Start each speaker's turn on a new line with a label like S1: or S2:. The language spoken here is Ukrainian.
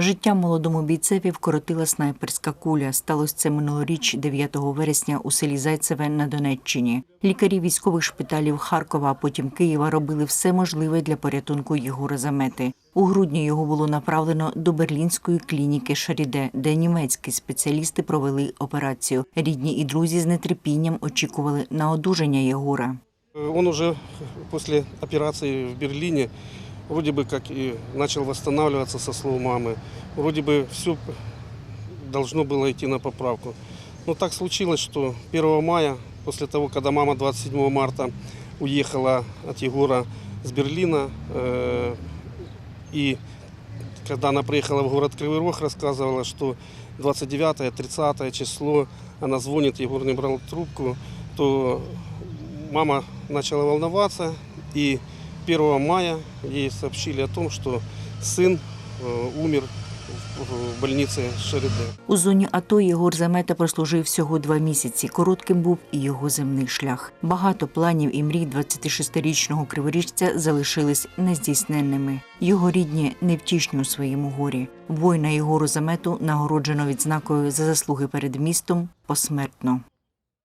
S1: Життя молодому бійцеві вкоротила снайперська куля. Сталося це минулоріч 9 вересня у селі Зайцеве на Донеччині. Лікарі військових шпиталів Харкова, а потім Києва робили все можливе для порятунку Єгора Замети. У грудні його було направлено до берлінської клініки Шаріде, де німецькі спеціалісти провели операцію. Рідні і друзі з нетерпінням очікували на одужання Єгора.
S2: Он уже после операции в Берлине вроде бы как и начал восстанавливаться со слов мамы. Вроде бы все должно было идти на поправку. Но так случилось, что 1 мая, после того, когда мама 27 марта уехала от Егора с Берлина, э, и когда она приехала в город Кривый Рог, рассказывала, что 29-30 число она звонит, Егор не брал трубку, то мама начала волноваться, и 1 мая ей сообщили о том, что сын э, умер в- больнице Шереде.
S1: У зоні АТО Єгор Замета прослужив всього два місяці. Коротким був і його земний шлях. Багато планів і мрій 26-річного криворіжця залишились нездійсненними. Його рідні невтішні у своєму горі. Воїна Єгору Замету нагороджено відзнакою за заслуги перед містом посмертно.